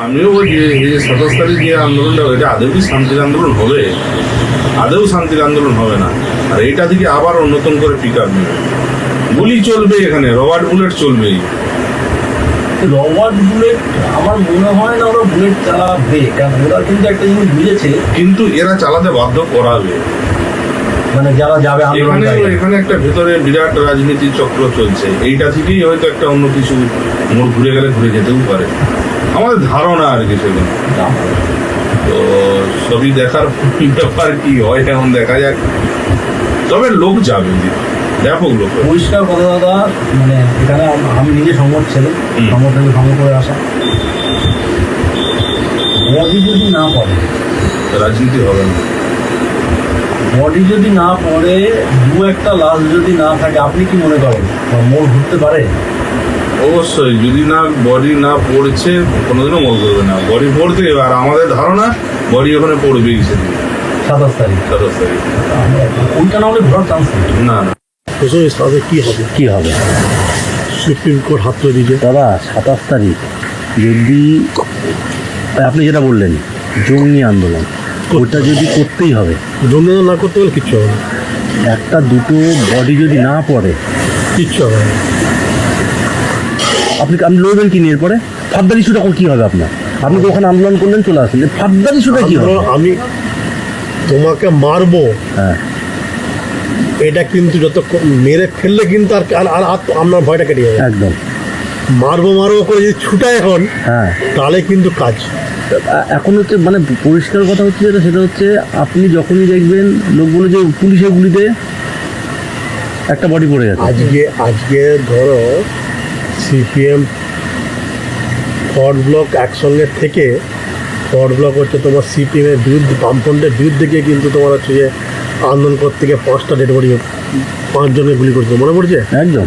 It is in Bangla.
আমিও বলছি এই যে সাতাশ তারিখ যে আন্দোলনটা এটা আদৌ কি শান্তির আন্দোলন হবে? আদৌ শান্তির আন্দোলন হবে না। আর এটা থেকে আবার নতুন করে পিক আপ নেবে গুলি চলবে এখানে রবার্ট বুলেট চলবেই। রবার্ট বুলেট আমার মনে হয় না ওরা বুলেট চালাবে কারণ ওরা কিন্তু একটা জিনিস বুঝেছে। কিন্তু এরা চালাতে বাধ্য করাবে। মানে যারা যাবে এখানে এখানে একটা ভেতরে বিরাট রাজনীতি চক্র চলছে। এইটা থেকেই হয়তো একটা অন্য কিছু মোড় ঘুরে গেলে ঘুরে যেতেও পারে। আমাদের ধারণা আর কি সেগুলো তো সবই দেখার ব্যাপার কি হয় এখন দেখা যাক। তবে লোক যাবে ব্যাপক লোক। পরিষ্কার কথা দাদা মানে এখানে আমি নিজে সংবাদ ছেলে থেকে ভঙ্গ করে আসা। বডি যদি না পড়ে রাজনীতি হবে না। বডি যদি না পড়ে দু একটা লাশ যদি না থাকে আপনি কি মনে করেন? মোড় ঘুরতে পারে? অবশ্যই যদি না বডি না পড়ছে কোনোদিনও মনে করবে না। বডি পড়তে আর আমাদের ধারণা বডি ওখানে পড়বেই সেদিন। সাতাশ তারিখ। সাতাশ তারিখ। ওইটা না হলে ঘোরার চান্স না না। প্রথমে তাদের কি হবে? কি হবে? সুপ্রিম কোর্ট হাত তুলে দিয়েছে দাদা সাতাশ তারিখ। যদি আপনি যেটা বললেন জঙ্গি আন্দোলন ওটা যদি করতেই হবে ধন্যবাদ না করতে গেলে কিচ্ছু হবে না। একটা দুটো বডি যদি না পড়ে কিচ্ছু হবে না। আপনি আপনি লড়বেন কি নিয়ে এরপরে? ফাদ্দার ইস্যুটা এখন কি হবে আপনার? আপনি তো ওখানে আন্দোলন করলেন চলে আসেন। ফাদ্দার ইস্যুটা কি হবে? আমি তোমাকে মারবো। হ্যাঁ। এটা কিন্তু যত মেরে ফেললে কিন্তু আর আর আপনার ভয়টা কেটে যাবে। একদম। মারবো মারবো করে যদি ছুটায় এখন হ্যাঁ। তাহলে কিন্তু কাজ। এখন হচ্ছে মানে পরিষ্কার কথা হচ্ছে যেটা সেটা হচ্ছে আপনি যখনই দেখবেন লোকগুলো যে পুলিশের গুলিতে একটা বডি পড়ে গেছে আজকে আজকে ধরো সিপিএম ফর ব্লক একসঙ্গে থেকে ফর ব্লক হচ্ছে তোমার সিপিএমের বিরুদ্ধে, বামফ্রন্টের বিরুদ্ধে গিয়ে কিন্তু তোমার হচ্ছে যে আন্দোলন করতে গিয়ে পাঁচটা ডেড বডি পাঁচজনকে গুলি করছে। মনে পড়ছে? একদম।